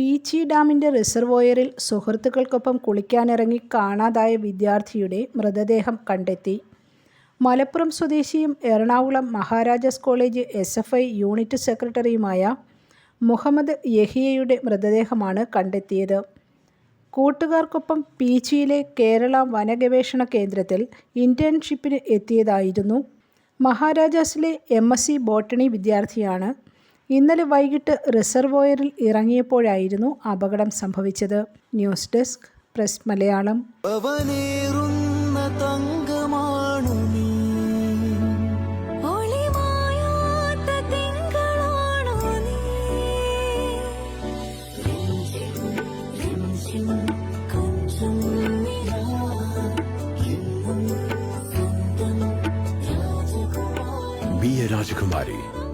പീച്ചി ഡാമിന്റെ റിസർവോയറിൽ സുഹൃത്തുക്കൾക്കൊപ്പം കുളിക്കാനിറങ്ങി കാണാതായ വിദ്യാർത്ഥിയുടെ മൃതദേഹം കണ്ടെത്തി. മലപ്പുറം സ്വദേശിയും Ernakulam Maharajas college S F I unit സെക്രട്ടറിയുമായ മുഹമ്മദ് യഹിയയുടെ മൃതദേഹമാണ് കണ്ടെത്തിയത്. കൂട്ടുകാർക്കൊപ്പം പീച്ചിയിലെ കേരള വനഗവേഷണ കേന്ദ്രത്തിൽ ഇന്റേൺഷിപ്പിന് എത്തിയതായിരുന്നു മഹാരാജാസിലെ എം എസ് സി ബോട്ടണി വിദ്യാർത്ഥിയാണ്. ഇന്നലെ വൈകിട്ട് റിസർവോയറിൽ ഇറങ്ങിയപ്പോഴായിരുന്നു അപകടം സംഭവിച്ചത്. News desk press Malayalam. സ്വന്തം Rajakumari